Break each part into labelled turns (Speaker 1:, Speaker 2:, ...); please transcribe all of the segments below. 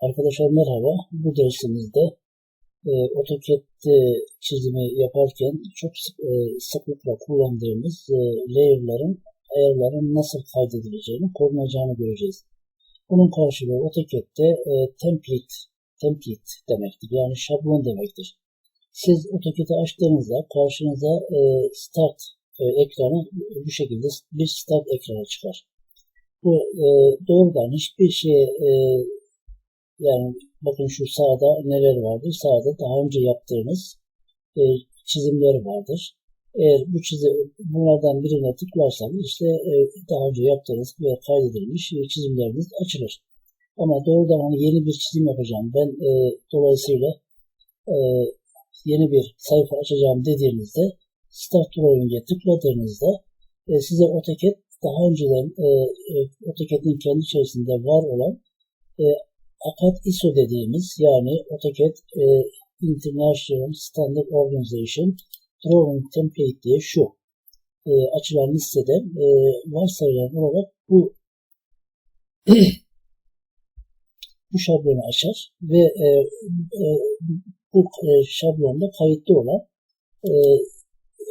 Speaker 1: Arkadaşlar merhaba. Bu dersimizde e, AutoCAD e, çizimi yaparken çok sık, e, sıklıkla kullandığımız e, layer'ların ayarların nasıl kaydedileceğini, korunacağını göreceğiz. Bunun karşılığı AutoCAD'de e, template, template demektir. Yani şablon demektir. Siz AutoCAD'i açtığınızda karşınıza e, start e, ekranı bu şekilde bir start ekranı çıkar. Bu e, doğrudan hiçbir şey e, yani bakın şu sağda neler vardır? Sağda daha önce yaptığınız e, çizimler vardır. Eğer bu çizim, bunlardan birine tıklarsanız işte e, daha önce yaptığınız ve kaydedilmiş e, çizimleriniz açılır. Ama doğrudan hani yeni bir çizim yapacağım. Ben e, dolayısıyla e, yeni bir sayfa açacağım dediğinizde Start Drawing'e tıkladığınızda e, size AutoCAD daha önceden e, e, AutoCAD'in kendi içerisinde var olan e, ACAD ISO dediğimiz yani AutoCAD e, International Standard Organization Drawing Template diye şu e, açılan listeden e, varsayılan olarak bu bu şablonu açar ve e, e, bu e, şablonda kayıtlı olan e,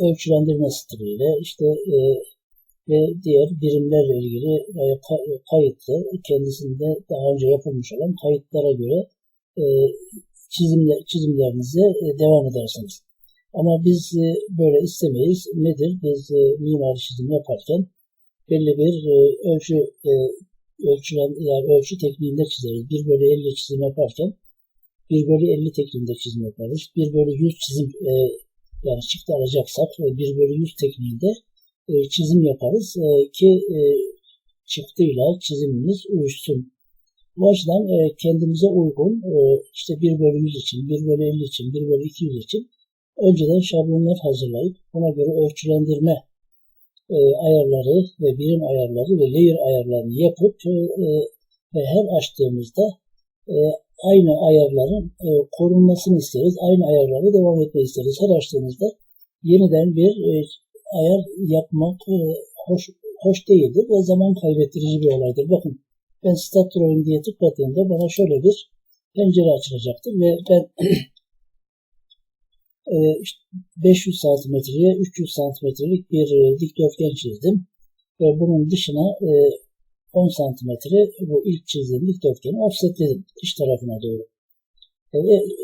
Speaker 1: ölçülendirme stiliyle işte e, ve diğer birimlerle ilgili e, kayıtlı kendisinde daha önce yapılmış olan kayıtlara göre e, çizimle, çizimlerinize e, devam edersiniz. Ama biz böyle istemeyiz. Nedir? Biz mimari çizim yaparken belli bir ölçü ölçülen yani ölçü tekniğinde çizeriz. 1 bölü 50 çizim yaparken 1 bölü 50 tekniğinde çizim yaparız. 1 bölü 100 çizim yani çıktı alacaksak 1 bölü 100 tekniğinde e, çizim yaparız e, ki e, çıktıyla çizimimiz uyuşsun. Bu açıdan e, kendimize uygun e, işte 1 bölü 100 için, 1 bölü 50 için, 1 bölü 200 için önceden şablonlar hazırlayıp buna göre ölçülendirme e, ayarları ve birim ayarları ve layer ayarlarını yapıp e, e, ve her açtığımızda e, aynı ayarların e, korunmasını isteriz. Aynı ayarları devam etmeyi isteriz. Her açtığımızda yeniden bir e, ayar yapmak e, hoş, hoş değildir ve zaman kaybettirici bir olaydır. Bakın ben Start Drawing diye tıkladığımda bana şöyle bir pencere açılacaktır ve ben e, işte 500 santimetreye 300 santimetrelik bir e, dikdörtgen çizdim ve bunun dışına e, 10 santimetre bu ilk çizdiğim dikdörtgeni offsetledim dış tarafına doğru. E,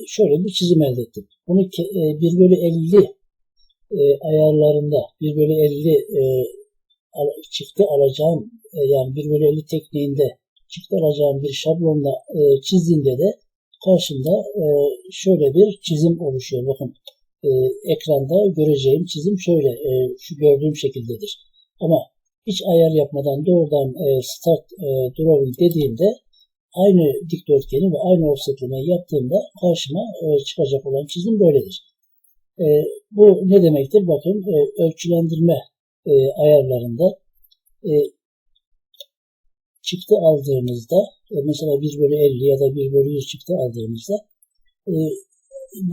Speaker 1: şöyle bir çizim elde ettim. Bunu e, 1 bölü 50 e, ayarlarında 1 bölü 50 e, çıktı alacağım e, yani 1 bölü 50 tekniğinde çıktı alacağım bir şablonla e, çizdiğimde de karşımda e, şöyle bir çizim oluşuyor. Bakın e, ekranda göreceğim çizim şöyle e, şu gördüğüm şekildedir. Ama hiç ayar yapmadan doğrudan e, start e, drawing dediğimde aynı dikdörtgeni ve aynı offsetlemeyi yaptığımda karşıma e, çıkacak olan çizim böyledir. E, bu ne demektir? Bakın e, ölçülendirme e, ayarlarında e, çıktı aldığımızda e, mesela 1 bölü 50 ya da 1 bölü 100 çıktı aldığımızda e,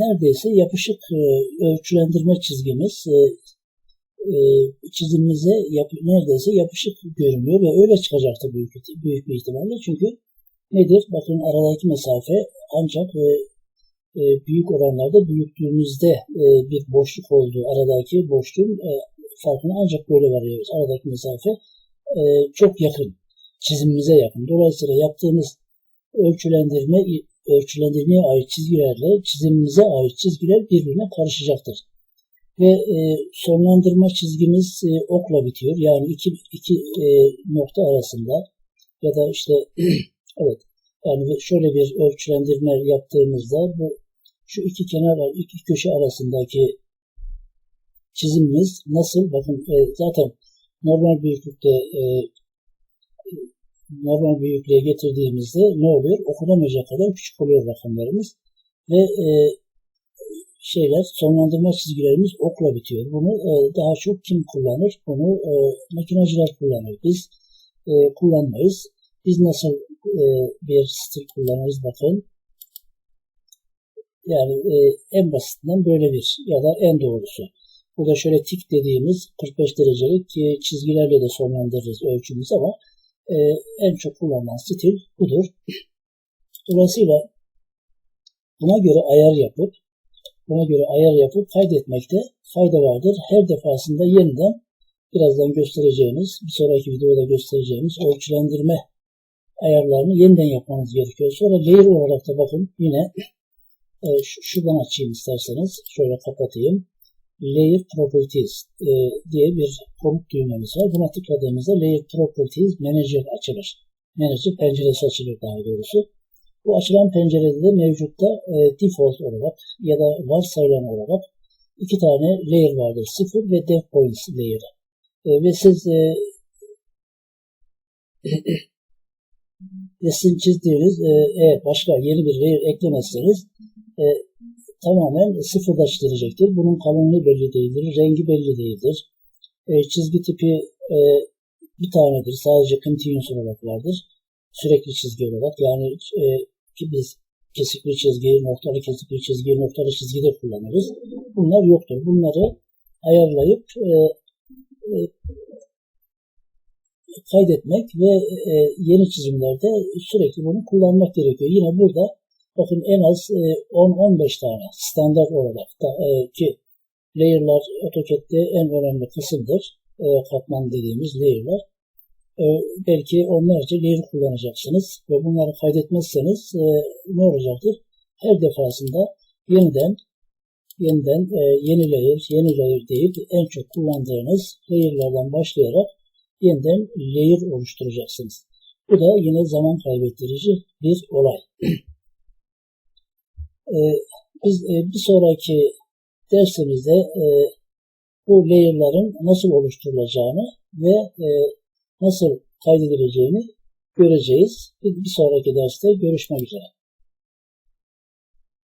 Speaker 1: neredeyse yapışık e, ölçülendirme çizgimiz e, e, çizimimize yap, neredeyse yapışık görünüyor ve öyle çıkacaktır büyük, büyük bir ihtimalle. Çünkü nedir? Bakın aradaki mesafe ancak e, e, büyük oranlarda büyüklüğümüzde e, bir boşluk olduğu aradaki boşluğun e, farkına ancak böyle varıyoruz. Aradaki mesafe e, çok yakın. Çizimimize yakın. Dolayısıyla yaptığımız ölçülendirme ölçülendirmeye ait çizgilerle çizimimize ait çizgiler birbirine karışacaktır. Ve sonlandırma çizgimiz okla bitiyor. Yani iki, iki nokta arasında ya da işte evet yani şöyle bir ölçülendirme yaptığımızda bu şu iki kenar, iki köşe arasındaki çizimimiz nasıl? Bakın e, zaten normal büyüklükte e, normal büyüklüğe getirdiğimizde ne oluyor? Okunamayacak kadar küçük oluyor rakamlarımız. Ve e, şeyler, sonlandırma çizgilerimiz okla bitiyor. Bunu e, daha çok kim kullanır? Bunu e, makinacılar kullanır. Biz e, kullanmayız. Biz nasıl e, bir stil kullanırız bakın. Yani e, en basitinden böyle bir ya da en doğrusu. Burada şöyle tik dediğimiz 45 derecelik e, çizgilerle de sonlandırırız ölçümüz ama e, en çok kullanılan stil budur. Dolayısıyla buna göre ayar yapıp buna göre ayar yapıp kaydetmekte fayda vardır. Her defasında yeniden birazdan göstereceğimiz, bir sonraki videoda göstereceğimiz ölçülendirme ayarlarını yeniden yapmanız gerekiyor. Sonra layer olarak da bakın yine e, şu- şuradan açayım isterseniz. Şöyle kapatayım. Layer Properties e, diye bir komut düğmemiz var. Buna tıkladığımızda Layer Properties Manager açılır. Manager penceresi açılır daha doğrusu. Bu açılan pencerede de mevcutta e, default olarak ya da varsayılan olarak iki tane layer vardır. Sıfır ve dev points layer'ı. E, ve siz e, sizin çizdiğiniz e, eğer başka yeni bir layer eklemezseniz e, tamamen sıfırda çizilecektir. Bunun kalınlığı belli değildir, rengi belli değildir. E, çizgi tipi e, bir tanedir. Sadece continuous olarak vardır. Sürekli çizgi olarak. Yani e, ki biz kesikli çizgi, noktalı kesikli çizgi, noktalı çizgi de kullanırız. Bunlar yoktur. Bunları ayarlayıp e, e, kaydetmek ve e, yeni çizimlerde sürekli bunu kullanmak gerekiyor. Yine burada bakın en az e, 10-15 tane standart olarak da e, ki layer'lar AutoCAD'de en önemli kısımdır. E, katman dediğimiz layer'lar. E, belki onlarca layer kullanacaksınız ve bunları kaydetmezseniz e, ne olacaktır? Her defasında yeniden yeniden e, yeni layer, yeni layer deyip en çok kullandığınız layer'lardan başlayarak yeniden layer oluşturacaksınız. Bu da yine zaman kaybettirici bir olay. E, biz e, bir sonraki dersimizde e, bu layer'ların nasıl oluşturulacağını ve e, nasıl kaydedileceğini göreceğiz. Bir, bir sonraki derste görüşmek üzere.